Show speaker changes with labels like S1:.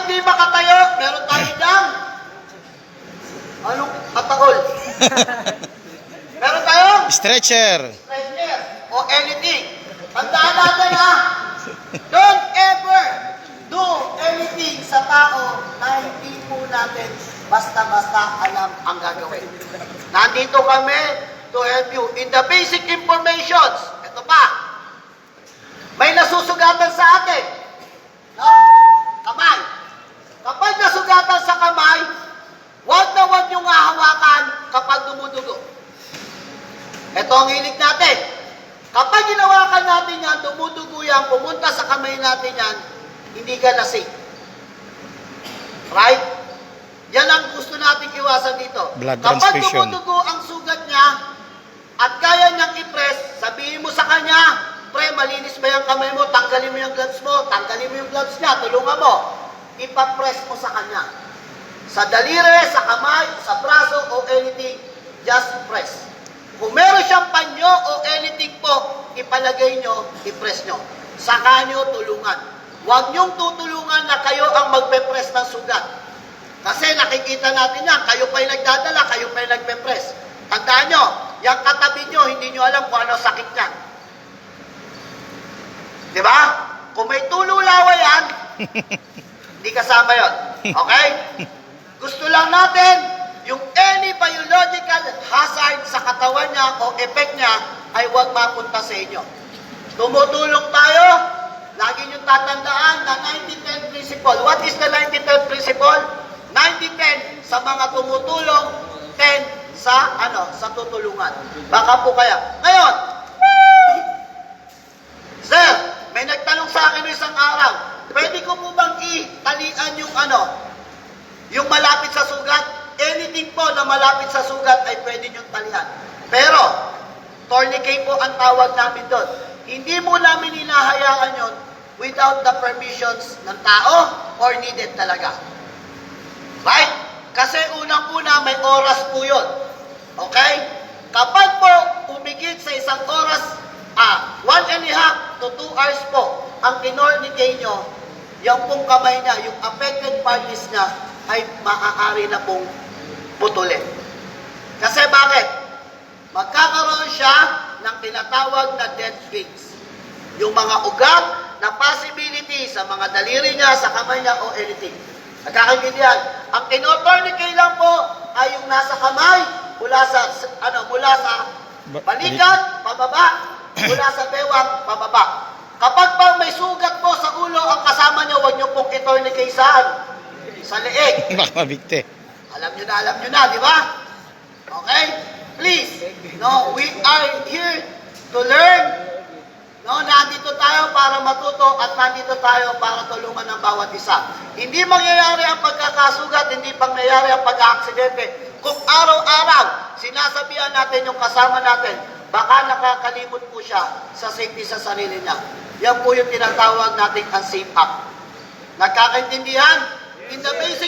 S1: hindi makatayo, meron tayo dyan. Anong kataol? meron tayong
S2: Stretcher.
S1: stretcher o anything. Tandaan natin ha, don't ever do anything sa tao na hindi po natin basta-basta alam ang gagawin. Nandito kami to help you in the basic informations. Ito pa, may nasusugatan sa atin. No? Kamay. Kapag nasugatan sa kamay, huwag na huwag niyong hahawakan kapag dumudugo. Ito ang hilig natin. Kapag ginawakan natin yan, dumudugo yan, pumunta sa kamay natin yan, hindi ka lasing. Right? Yan ang gusto natin iwasan dito.
S2: Blood
S1: Kapag dumudugo ang sugat niya, at kaya niyang i-press, sabihin mo sa kanya, pre, malinis ba yung kamay mo, tanggalin mo yung gloves mo, tanggalin mo yung gloves niya, tulungan mo. Ipapress mo sa kanya. Sa daliri, sa kamay, sa braso, o anything, just press. Kung meron siyang panyo o anything po, ipalagay nyo, i-press nyo. Saka nyo tulungan. Huwag nyong tutulungan na kayo ang magpe-press ng sugat. Kasi nakikita natin yan, kayo pa'y nagdadala, kayo pa'y nagpe-press. Tandaan nyo, yung katabi nyo, hindi nyo alam kung ano sakit yan. Di ba? Kung may tululawa yan, hindi kasama yon. Okay? Gusto lang natin, katawan niya o effect niya ay huwag mapunta sa inyo. Tumutulong tayo, lagi nyo tatandaan na 90-10 principle. What is the 90-10 principle? 90-10 sa mga tumutulong, 10 sa ano sa tutulungan. Baka po kaya. Ngayon, Sir, may nagtanong sa akin isang araw, pwede ko po bang italian yung ano, yung malapit sa sugat? Anything po na malapit sa sugat ay pwede niyong talian. Pero, tourniquet po ang tawag namin doon. Hindi mo namin hinahayaan yon without the permissions ng tao or needed talaga. Right? Kasi unang-una may oras po yun. Okay? Kapag po umigit sa isang oras, ah, one and a half to two hours po, ang kinornicate nyo, yung pong kamay niya, yung affected parties niya, ay maaari na pong putulin. Kasi bakit? Magkakaroon siya ng tinatawag na dead things. Yung mga ugat na possibility sa mga daliri niya, sa kamay niya, o anything. Nagkakaintindihan. Ang kinotornicate lang po ay yung nasa kamay, mula sa, ano, mula sa
S2: Ba-
S1: balikat, pababa, mula sa bewang, pababa. Kapag pa may sugat po sa ulo, ang kasama niya, huwag niyo pong itornicate saan? Sa leeg.
S2: Baka mabigte.
S1: Alam nyo na, alam nyo na, di ba? Okay? Please, no, we are here to learn. No, nandito tayo para matuto at nandito tayo para tulungan ng bawat isa. Hindi mangyayari ang pagkakasugat, hindi pangyayari ang pag-aaksidente. Kung araw-araw, sinasabihan natin yung kasama natin, baka nakakalimot po siya sa safety sa sarili niya. Yan po yung tinatawag nating ang safe act. Nagkakaintindihan? In the basic